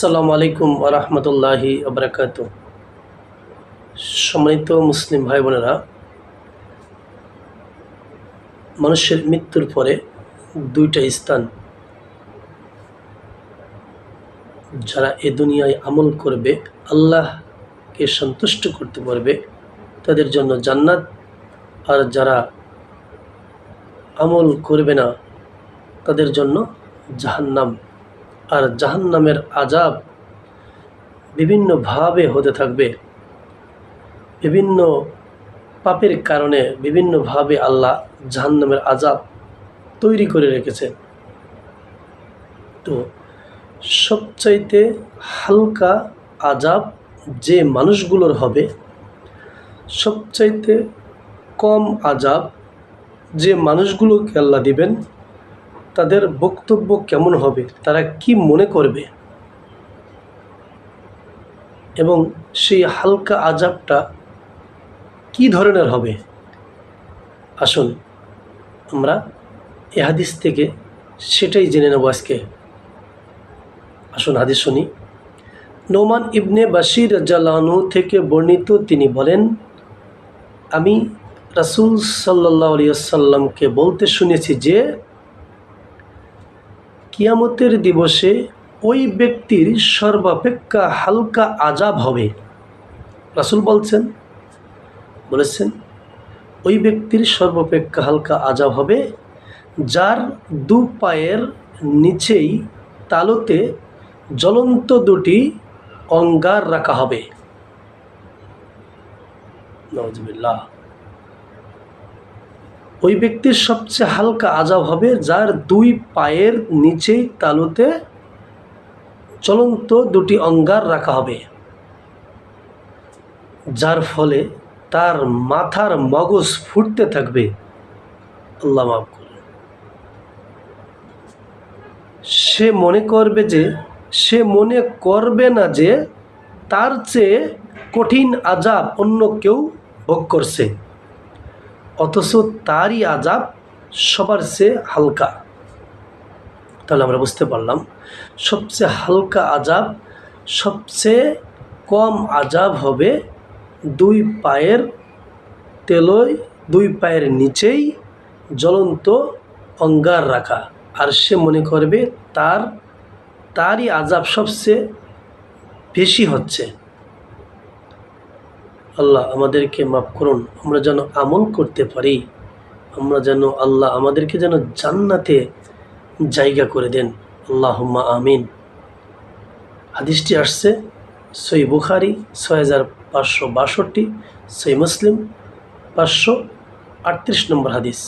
আসসালামু আলাইকুম আরহামতুল্লাহি আবরাকাত সম্মানিত মুসলিম ভাই বোনেরা, মানুষের মৃত্যুর পরে দুইটা স্থান যারা এ দুনিয়ায় আমল করবে, আল্লাহকে সন্তুষ্ট করতে পারবে, তাদের জন্য জান্নাত। আর যারা আমল করবে না, তাদের জন্য জাহান্নাম। আর জাহান্নামের আজাব বিভিন্নভাবে হতে থাকবে। বিভিন্ন পাপের কারণে বিভিন্নভাবে আল্লাহ জাহান্নামের আজাব তৈরি করে রেখেছে। তো সবচাইতে হালকা আজাব যে মানুষগুলোর হবে, সবচাইতে কম আজাব যে মানুষগুলোকে আল্লাহ দিবেন তাদের বক্তব্য কেমন হবে, তারা কি মনে করবে? এবং সেই হালকা আজাবটা কি ধরনের হবে? আসুন, আমরা এ হাদিস থেকে সেটাই জেনে নেব আজকে। আসুন হাদিস শুনি। নোমান ইবনে বাসির জালানু থেকে বর্ণিত তিনি বলেন, আমি রাসুল সাল্লাহ আলিয়াল্লামকে বলতে শুনেছি যে কিয়ামতের দিবসে ওই ব্যক্তির সর্বাপেক্ষা হালকা আজাব হবে। রাসুল বলছেন, বলেছেন, ওই ব্যক্তির সর্বাপেক্ষা হালকা আজাব হবে যার দু পায়ের নিচেই তালুতে জ্বলন্ত দুটি অঙ্গার রাখা হবে। নজবিল্লাহ ওই ব্যক্তির সবচেয়ে হালকা আজাব হবে যার দুই পায়ের নিচেই তালুতে চলন্ত দুটি অঙ্গার রাখা হবে। যার ফলে তার মাথার মগজ ফুটতে থাকবে। আল্লাহ মাফ করুন। সে মনে করবে যে, সে মনে করবে না যে, তার চেয়ে কঠিন আজাব অন্য কেউ ভোগ করছে। অথচ তারই আজাব সবার চেয়ে হালকা। তাহলে আমরা বুঝতে পারলাম, সবচেয়ে হালকা আজাব সবচেয়ে কম আজাব হবে দুই পায়ের তেলই দুই পায়ের নিচেই জ্বলন্ত অঙ্গার রাখা। আর সে মনে করবে তার, তারই আজাব সবচেয়ে বেশি হচ্ছে। আল্লাহ আমাদেরকে মাফ করুন, আমরা যেন আমল করতে পারি। আমরা যেন আল্লাহ আমাদেরকে যেন জান্নাতে জায়গা করে দেন। আল্লাহ আমিন। হাদিসটি আসছে সই বুখারি, ছয় হাজার পাঁচশো বাষট্টি সই মুসলিম, পাঁচশো আটত্রিশ নম্বর হাদিস।